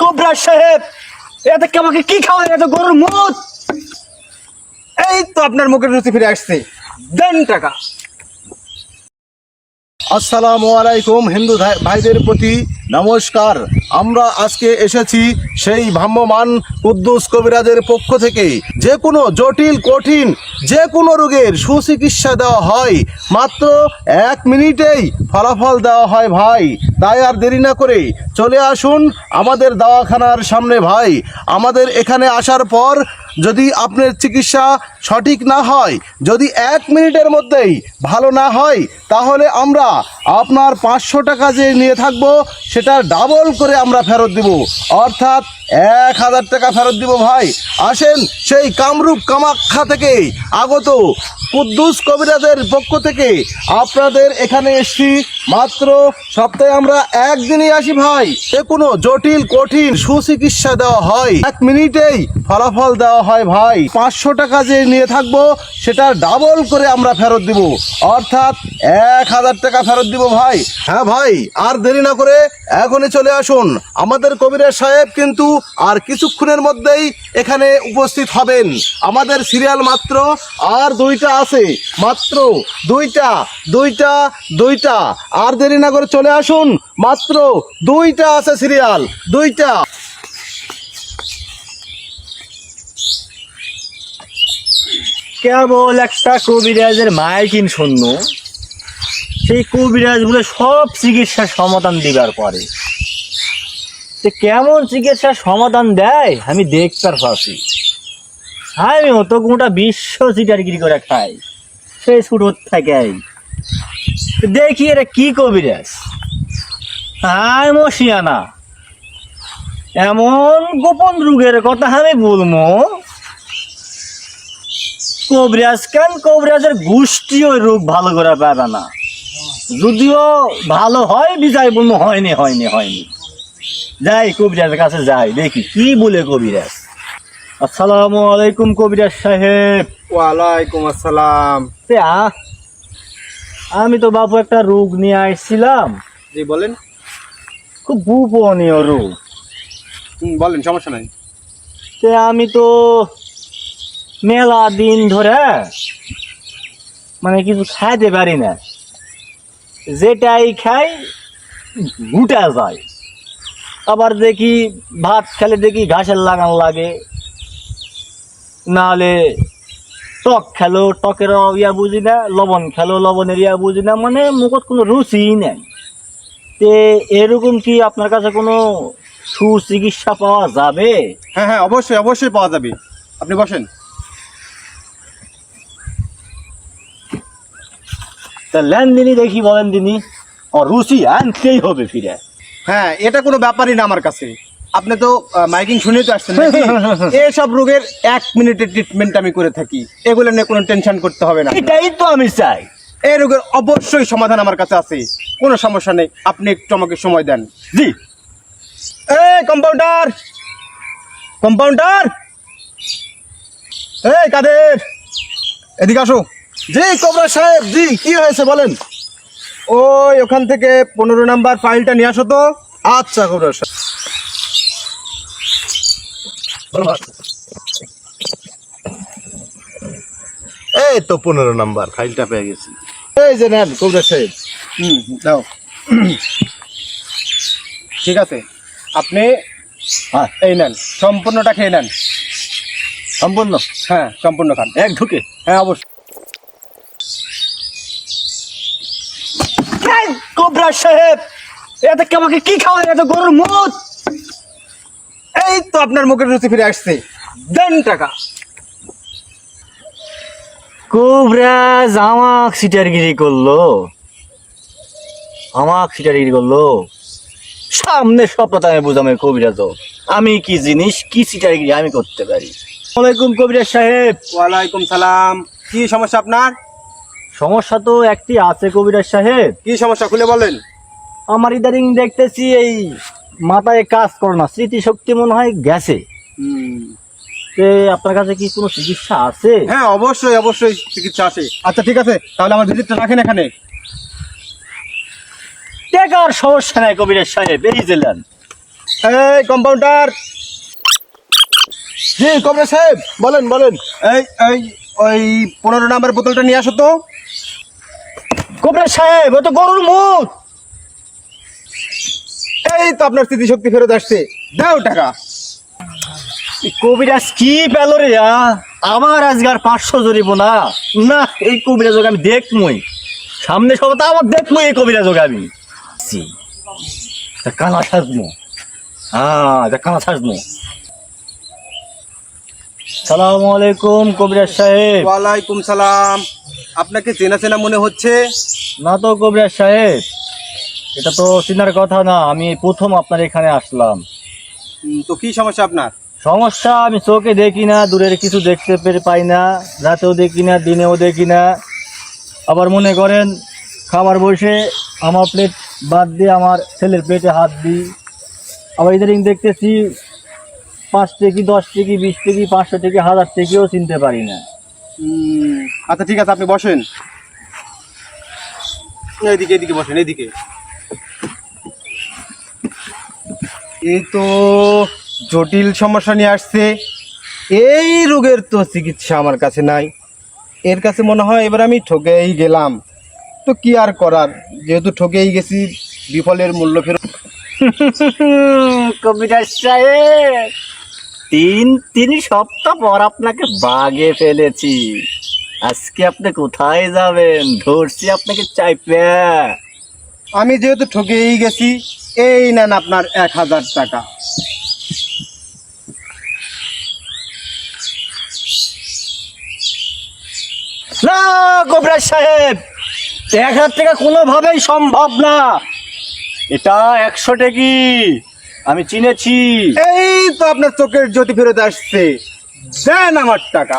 Cobra সাহেব। এতে কি আমাকে কি খাওয়া এত গরুর মুখ? এই তো আপনার মুখের রুচি ফিরে আসছে। দেন টাকা। আসসালামু আলাইকুম, হিন্দু ভাই- ভাইদের প্রতি নমস্কার। আমরা আজকে এসেছি সেই ভ্রাম্যমান কুদ্দুস কবিরাজের পক্ষ থেকে। যে কোনো জটিল, কঠিন, যে কোনো রোগের সুচিকিৎসা দেওয়া হয়। মাত্র এক মিনিটেই ফলাফল দেওয়া হয় ভাই। তাই আর দেরি না করে চলে আসুন আমাদের দাওয়াখানার সামনে ভাই। আমাদের এখানে আসার পর যদি আপনার চিকিৎসা সঠিক না হয়, যদি এক মিনিটের মধ্যেই ভালো না হয়, তাহলে আমরা আপনার পাঁচশো টাকা যে নিয়ে থাকব, সেটা ডাবল করে আমরা ফেরত দিব। অর্থাৎ এক হাজার টাকা ফেরত দিব ভাই। আসেন সেই কামরূপ কামাখ্যা থেকে আগত কুদ্দুস কবিরাজের পক্ষ থেকে আপনাদের এখানে এসছি। মাত্র সপ্তাহে আমরা একদিনই আসি ভাই। যে কোনো জটিল, কঠিন সুচিকিৎসা দেওয়া হয়। এক মিনিটেই ফলাফল দেওয়া হয় ভাই। পাঁচশো টাকা যে নিয়ে থাকব, সেটা ডাবল করে আমরা ফেরত দিব। অর্থাৎ এক হাজার টাকা ফেরত দিব ভাই। হ্যাঁ ভাই, আর দেরি না করে এখনই চলে আসুন। আমাদের কবিরাজ সাহেব কিন্তু আর কিছুক্ষণের মধ্যেই এখানে উপস্থিত হবেন। আমাদের সিরিয়াল মাত্র আর দুইটা আছে। মাত্র দুইটা দুইটা দুইটা। আর দেরি না করে চলে আসুন। মাত্র দুইটা আছে সিরিয়াল। দুইটা। কেবল একটা কবিরাজের মাইকিন শূন্য সেই কবিরাজ বলে সব চিকিৎসার সমাধান দিবার পরে। সে কেমন চিকিৎসার সমাধান দেয়? আমি দেখতে পাচ্ছি। আমি অত গোটা বিশ্ব চিটারগিরি করে খাই সেই ছোটোর থেকে দেখি এটা কি কবিরাজ। আর মশিয়ানা। এমন গোপন রোগের কথা আমি বলব। কবিরাজ কেন কবিরাজের গোষ্ঠী ওই রোগ ভালো করে পাবে না? যদিও ভালো হয় বিজয় বলব হয়নি হয়নি হয়নি। যাই কবিরাজের কাছে যাই দেখি কি বলে কবিরাজ আসসালামু আলাইকুম কবিরাজ সাহেব। ওয়ালাইকুম আসসালাম। তে আ- আমি তো বাবু একটা রোগ নিয়ে আসছিলাম জি বলেন। খুব গোপনীয় রোগ। বলেন সমস্যা নাই। তে আমি তো মেলা দিন ধরে মানে কিছু খাইতে পারি না। যেটাই খাই, গুটা যায়। আবার দেখি ভাত খেলে দেখি ঘাসের লাগান লাগে। নাহলে টক খেলো, টকের ইয়া বুঝি না, লবণ খেলো, লবণের ইয়া বুঝি না মানে মুখত কোনো রুচিই নেই। তে এরকম কি আপনার কাছে কোনো সুচিকিৎসা পাওয়া যাবে? হ্যাঁ হ্যাঁ অবশ্যই অবশ্যই পাওয়া যাবে। আপনি বসেন। তা লেনদিনই দেখি বলেন দিনই। ও রুচি আনতেই হবে ফিরে। হ্যাঁ এটা কোনো ব্যাপারই না আমার কাছে। আপনি তো মাইকিং শুনেই তো আসছেন? এসব রোগের এক মিনিটের ট্রিটমেন্ট আমি করে থাকি। এগুলো নিয়ে কোনো টেনশন করতে হবে না। এটাই তো আমি চাই। এই রোগের অবশ্যই সমাধান আমার কাছে আছে। কোনো সমস্যা নেই। আপনি একটু আমাকে সময় দেন। জি। এ কম্পাউন্ডার কম্পাউন্ডার এই কাদের? এদিকে আসো। জি কবরা সাহেব জি কি হয়েছে বলেন? ওই ওখান থেকে পনেরো নাম্বার ফাইলটা নিয়ে আসো তো। আচ্ছা কবরা সাহেব। এই তো পনেরো নাম্বার ফাইলটা পেয়ে গেছি। এই যে নেন কবরা সাহেব। হুম দাও। ঠিক আছে আপনি হ্যাঁ। এই নেন সম্পূর্ণটা খেয়ে নেন। সম্পূর্ণ? হ্যাঁ সম্পূর্ণ খান। এক ঢুকে? হ্যাঁ অবশ্যই এই কোবরা সাহেব এতে কি আমাকে কি এত গরুর মুখ? এই তো আপনার মুখের রুচি ফিরে আসছে। দেন টাকা। কোবরাজ আমাক সিটারগিরি করল। আমাক সিটারগিরি করল। সামনে সপ্তাহ আমি বুঝামে কবিরাজ। আমি কি জিনিস কি সিটারগিরি আমি করতে পারি? ওয়ালাইকুম কবিরাজ সাহেব। ওয়ালাইকুম সালাম। কি সমস্যা আপনার? সমস্যা তো একটি আছে কবিরাজ সাহেব। কি সমস্যা খুলে বলেন। আমার ইদারিং দেখতেছি এই মাথায় কাজ করে না স্মৃতিশক্তি মনে হয় গেছে। তে আপনার কাছে কি কোনো চিকিৎসা আছে? হ্যাঁ অবশ্যই অবশ্যই চিকিৎসা আছে। আচ্ছা ঠিক আছে তাহলে আমার ভিজিটটা রাখেন এখানে। টাকার সমস্যা নাই কবিরাজ সাহেব এই জেলেন এই কম্পাউন্ডার জি কবিরাজ সাহেব বলেন বলেন। এই এই ওই পনেরো নাম্বার বোতলটা নিয়ে আসো তো। কবিরাজ সাহেব, ও তো গরুর মুখ। এই তো আপনার স্মৃতিশক্তি ফেরত আসছে। দাও টাকা। কবিরাজ কি পেল রে আমার আজকার পাঁচশো জরিব না। না, এই কবিরাজ আমি দেখমই। সামনে সব তো আমার দেখমই এই কবিরাজ আমি। কানা সাজমো। হ্যাঁ কানা সাজমো। সালাম আলাইকুম কবিরাজ সাহেব। ওয়ালাইকুম সালাম। আপনাকে চেনা চেনা মনে হচ্ছে? না তো কবিরাজ সাহেব। এটা তো চিনার কথা না আমি প্রথম আপনার এখানে আসলাম। তো কি সমস্যা আপনার? সমস্যা আমি চোখে দেখি না দূরের কিছু দেখতে পেরে পাই না রাতেও দেখি না দিনেও দেখি না। আবার মনে করেন খাবার বসে আমার প্লেট বাদ দিয়ে আমার ছেলের প্লেটে হাত দিই। আবার ইদারিং দেখতেছি পাঁচ টেকি দশ টেকি বিশ টেকি পাঁচশো টেকি হাজার টেকিও চিনতে পারি না। আচ্ছা ঠিক আছে আপনি বসেন। এইদিকে এইদিকে বসেন এইদিকে। এই তো জটিল সমস্যা নিয়ে আসছে। এই রোগের তো চিকিৎসা আমার কাছে নাই। এর কাছে মনে হয় এবার আমি ঠকেই গেলাম। তো কি আর করার? যেহেতু ঠকেই গেছি বিফলের মূল্য ফেরত কবিরাজ সাহেব! তিন তিন সপ্তাহ পর আপনাকে বাগে ফেলেছি। আজকে আপনি কোথায় যাবেন? ধরছি আপনাকে চাইপে। আমি যেহেতু ঠকেই গেছি এই নেন আপনার এক হাজার টাকা। না কবিরাজ সাহেব এক হাজার টাকা কোনোভাবেই সম্ভব না। এটা একশো টাকি। আমি চিনেছি। এই তো আপনার চোখের জ্যোতি ফেরত আসছে। দেন আমার টাকা।